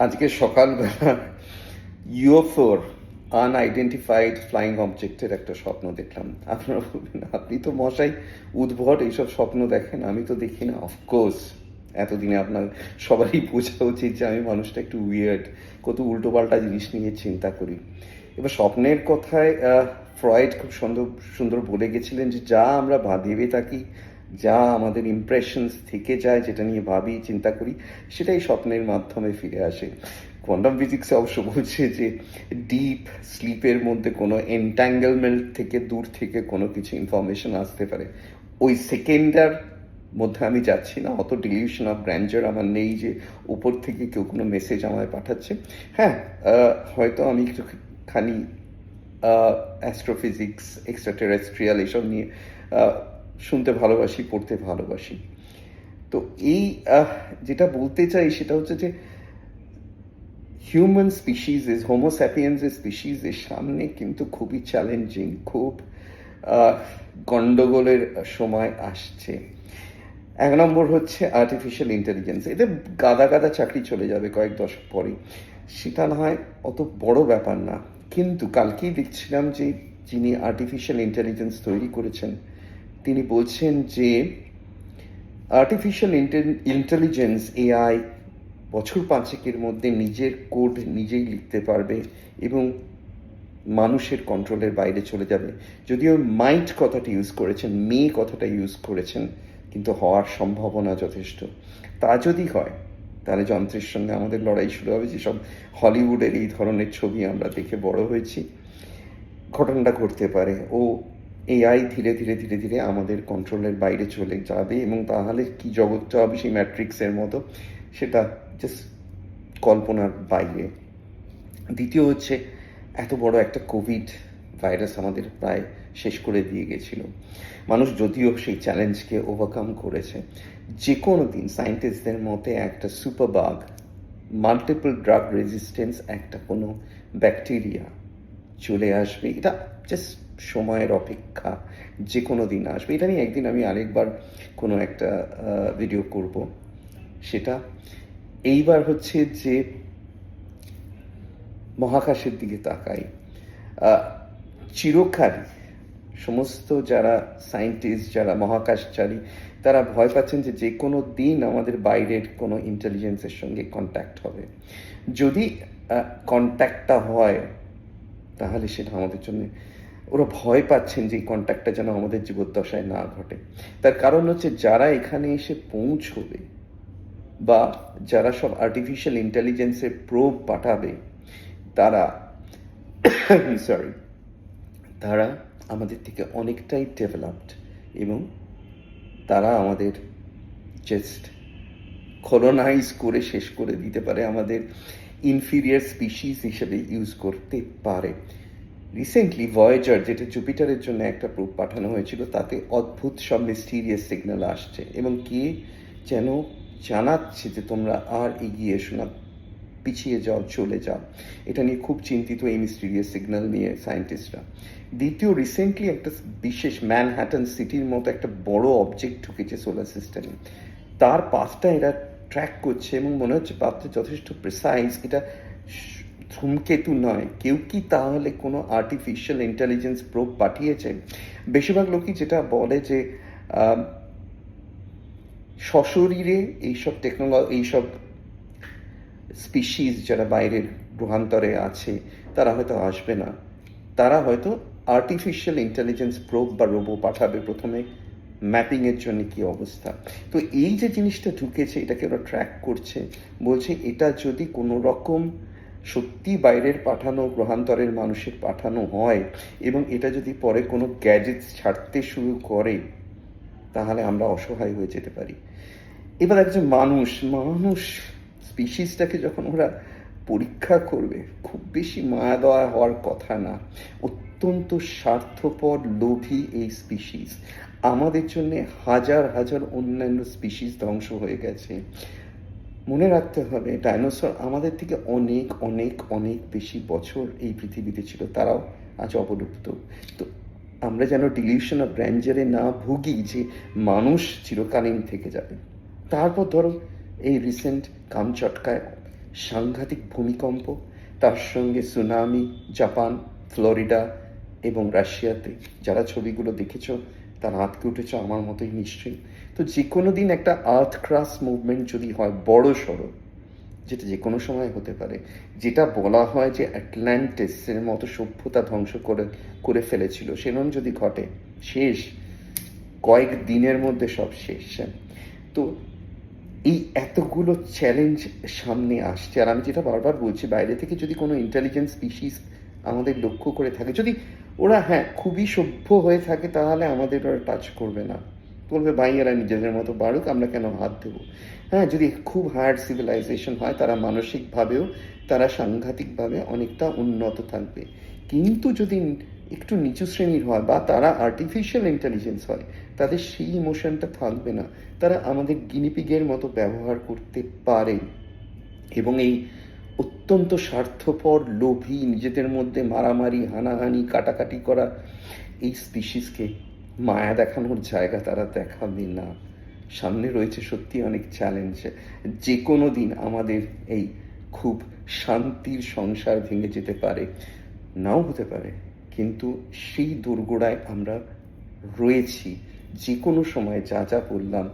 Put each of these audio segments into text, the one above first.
আজকে সকালবেলা ইউএফওর unidentified flying অবজেক্টের একটা স্বপ্ন দেখলাম। আপনারা বলবেন, আপনি তো মশাই উদ্ভট, এইসব স্বপ্ন দেখেন, আমি তো দেখি না। অফকোর্স এতদিনে আপনার সবারই বোঝা উচিত যে আমি মানুষটা একটু উইয়ার্ড কত উল্টোপাল্টা জিনিস নিয়ে চিন্তা করি। এবার স্বপ্নের কথায় ফ্রয়েড খুব সুন্দর সুন্দর বলে গেছিলেন যে যা আমরা ভেবে থাকি যা আমাদের ইমপ্রেশনস থেকে যায়, যেটা নিয়ে ভাবি, চিন্তা করি, সেটাই স্বপ্নের মাধ্যমে ফিরে আসে। কোয়ান্টাম ফিজিক্সে অবশ্য বলছে যে ডিপ স্লিপের মধ্যে কোনো এন্ট্যাঙ্গেলমেন্ট থেকে দূর থেকে কোনো কিছু ইনফরমেশন আসতে পারে। ওই সেকেন্ডার মধ্যে আমি যাচ্ছি না, অত ডিলিউশন অফ গ্র্যান্ডার আমার নেই যে, উপর থেকে কেউ কোনো মেসেজ আমায় পাঠাচ্ছে। হ্যাঁ হয়তো আমি একটুখানি অ্যাস্ট্রোফিজিক্স এক্সট্রা টেরেস্ট্রিয়াল এসব নিয়ে শুনতে ভালোবাসি পড়তে ভালোবাসি। তো এই যেটা বলতে চাই সেটা হচ্ছে যে হিউম্যান স্পিসিস ইজ হোমোস্যাপিয়েন্সের স্পিসিসের সামনে কিন্তু খুবই চ্যালেঞ্জিং খুব আহ, গন্ডগোলের সময় আসছে। এক নম্বর হচ্ছে আর্টিফিশিয়াল ইন্টেলিজেন্স এতে গাদা গাদা চাকরি চলে যাবে কয়েক দশক পরে। সেটা না হয় অত বড় ব্যাপার না। কিন্তু কালকেই দেখছিলাম যে যিনি আর্টিফিশিয়াল ইন্টেলিজেন্স তৈরি করেছেন তিনি বলছেন যে আর্টিফিশিয়াল ইন্টেলিজেন্স এআই বছর পাঁচেকের মধ্যে নিজের কোড নিজেই লিখতে পারবে এবং মানুষের কন্ট্রোলের বাইরে চলে যাবে। যদিও মাইন্ড কথাটা ইউজ করেছেন মে কথাটা ইউজ করেছেন, কিন্তু হওয়ার সম্ভাবনা যথেষ্ট। তা যদি হয়, তাহলে যন্ত্রের সঙ্গে আমাদের লড়াই শুরু হবে। যেসব হলিউডের এই ধরনের ছবি আমরা দেখে বড় হয়েছি, ঘটনাটা ঘটতে পারে। ও এআই ধীরে ধীরে ধীরে ধীরে আমাদের কন্ট্রোলের বাইরে চলে যাবে এবং তাহলে কি জগৎটা হবে সেই ম্যাট্রিক্সের মতো? সেটা জাস্ট কল্পনার বাইরে। দ্বিতীয় হচ্ছে, এত বড় একটা কোভিড ভাইরাস আমাদের প্রায় শেষ করে দিয়ে গেছিল। মানুষ যদিও সেই চ্যালেঞ্জকে ওভারকাম করেছে যে কোনো দিন সায়েন্টিস্টদের মতে একটা super bug multiple drug resistance একটা কোনো ব্যাকটেরিয়া চলে আসবে। এটা জাস্ট সময়ের অপেক্ষা যে কোনো দিন আসবে। এটা নিয়ে একদিন আমি আরেকবার কোনো একটা ভিডিও করব। সেটা এইবার হচ্ছে যে মহাকাশের দিকে তাকাই। চিরকালই সমস্ত যারা সায়েন্টিস্ট যারা মহাকাশচারী, তারা ভয় পাচ্ছেন যে যে কোনো দিন আমাদের বাইরের কোনো ইন্টেলিজেন্সের সঙ্গে কন্ট্যাক্ট হবে। যদি কন্ট্যাক্টটা হয়, তাহলে সেটা আমাদের জন্য ওরা ভয় পাচ্ছেন যে এই কন্ট্যাক্টটা যেন আমাদের জীবদ্দশায় না ঘটে। তার কারণ হচ্ছে যারা এখানে এসে পৌঁছবে বা যারা সব আর্টিফিশিয়াল ইন্টেলিজেন্সের প্রোব পাঠাবে, তারা সরি তারা আমাদের থেকে অনেকটাই ডেভেলপড এবং তারা আমাদের জাস্ট কলোনাইজ করে শেষ করে দিতে পারে আমাদের ইনফিরিয়ার স্পিসিস হিসেবে ইউজ করতে পারে। রিসেন্টলি ভয়েজার যেটা জুপিটারের জন্য একটা প্রুফ পাঠানো হয়েছিল, তাতে অদ্ভুত সব মিস্টিরিয়াস সিগন্যাল আসছে এবং কে যেন জানাচ্ছে যে তোমরা আর এগিয়ে এসো না, পিছিয়ে যাও, চলে যাও। এটা নিয়ে খুব চিন্তিত এই মিস্টিরিয়াস সিগন্যাল নিয়ে সায়েন্টিস্টরা দ্বিতীয় রিসেন্টলি একটা বিশেষ ম্যানহ্যাটন সিটির মতো একটা বড় অবজেক্ট ঢুকেছে সোলার সিস্টেমে তার পাথটা এরা ট্র্যাক করছে এবং মনে হচ্ছে পাথটা যথেষ্ট প্রেসাইজ এটা ধূমকেতু নয়। কেউ কি তাহলে কোনো আর্টিফিশিয়াল ইন্টেলিজেন্স প্রোব পাঠিয়েছে? বেশিরভাগ লোকই যেটা বলে যে সশরীরে এইসব টেকনোলজি এইসব স্পিসিস যারা বাইরের গ্রহান্তরে আছে, তারা হয়তো আসবে না। তারা হয়তো আর্টিফিশিয়াল ইন্টেলিজেন্স প্রোব বা রোবো পাঠাবে প্রথমে। ম্যাপিংয়ের জন্য কি অবস্থা? তো এই যে জিনিসটা ঢুকেছে, এটাকে ওরা ট্র্যাক করছে, বলছে এটা যদি কোনো রকম সত্যি বাইরের পাঠানো, গ্রহান্তরের মানুষের পাঠানো হয় এবং এটা যদি পরে কোনো গ্যাজেটস ছাড়তে শুরু করে, তাহলে আমরা অসহায় হয়ে যেতে পারি। এবার একজন মানুষ মানুষ স্পিসিসটাকে যখন ওরা পরীক্ষা করবে, খুব বেশি মায়া দয়া হওয়ার কথা না। অত্যন্ত স্বার্থপর, লোভী এই স্পিসিস আমাদের জন্য হাজার হাজার অন্যান্য স্পিসিস ধ্বংস হয়ে গেছে। মনে রাখতে হবে ডাইনোসর আমাদের থেকে অনেক অনেক অনেক বেশি বছর এই পৃথিবীতে ছিল, তারাও আজ অবলুপ্ত। তো আমরা যেন ডিলিউশন অফ গ্র্যান্ডারে না ভুগি যে মানুষ চিরকালীন থেকে যাবে। তারপর ধরো এই রিসেন্ট কামচটকায় সাংঘাতিক ভূমিকম্প, তার সঙ্গে সুনামি জাপান, ফ্লোরিডা এবং রাশিয়াতে, যারা ছবিগুলো দেখেছ তারা আঁতকে উঠেছে আমার মতোই নিশ্চয়ই। তো যে কোনো দিন একটা আর্থ ক্রাস মুভমেন্ট যদি হয়, বড় সড়ো, যেটা যে কোনো সময় হতে পারে, যেটা বলা হয় যে অ্যাটলান্টিসের মতো সভ্যতা ধ্বংস করে করে ফেলেছিল, সেরকম যদি ঘটে, শেষ, কয়েক দিনের মধ্যে সব শেষ। তো এই এতগুলো চ্যালেঞ্জ সামনে আসছে, আর আমি যেটা বারবার বলছি, বাইরে থেকে যদি কোনো ইন্টেলিজেন্স স্পিসিস আমাদের লক্ষ্য করে থাকে, যদি ওরা হ্যাঁ খুবই সভ্য হয়ে থাকে, তাহলে আমাদের ওরা টাচ করবে না। বলবে ভাইয়েরা নিজেদের মতো বাড়ুক, আমরা কেন হাত দেবো? হ্যাঁ যদি খুব হায়ার সিভিলাইজেশন হয়, তারা মানসিকভাবেও, তারা সাংঘাতিকভাবে অনেকটা উন্নত থাকবে। কিন্তু যদি একটু নিচু শ্রেণির হয় বা তারা আর্টিফিশিয়াল ইন্টেলিজেন্স হয়, তাদের সেই ইমোশনটা থাকবে না। তারা আমাদের গিনিপিগের মতো ব্যবহার করতে পারে। এবং এই অত্যন্ত স্বার্থপর, লোভী, নিজেদের মধ্যে মারামারি, হানাহানি, কাটাকাটি করা এই স্পিসিসকে মায়া দেখানোর জায়গা তারা দেখাবে না। সামনে রয়েছে সত্যি অনেক চ্যালেঞ্জ যে কোনো দিন আমাদের এই খুব শান্তির সংসার ভেঙে যেতে পারে। নাও হতে পারে। কিন্তু সেই দুর্গোড়ায় আমরা রয়েছি। যে কোনো সময় যা যা বললাম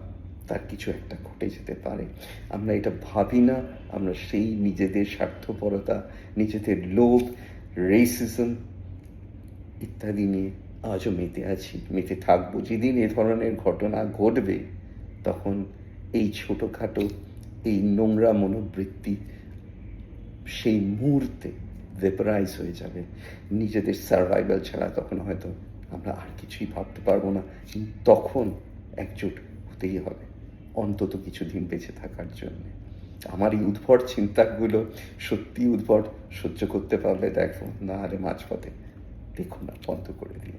তার কিছু একটা ঘটে যেতে পারে। আমরা এটা ভাবি না, আমরা সেই নিজেদের স্বার্থপরতা, নিজেদের লোভ রেসিজম ইত্যাদি নিয়ে আজও মেতে আছি, মেতে থাকব। যেদিন এ ধরনের ঘটনা ঘটবে, তখন এই ছোটোখাটো, এই নোংরা মনোবৃত্তি সেই মুহূর্তে ভেপারাইজ হয়ে যাবে। নিজেদের সার্ভাইভাল ছাড়া তখন হয়তো আমরা আর কিছুই ভাবতে পারব না। তখন একজোট হতেই হবে। অন্তত কিছুদিন বেঁচে থাকার জন্য। আমার এই উদ্ভট চিন্তাগুলো সত্যি উদ্ভট সহ্য করতে পারলে দেখো, না আরে মাঝপথে দেখো না, বন্ধ করে দিয়ে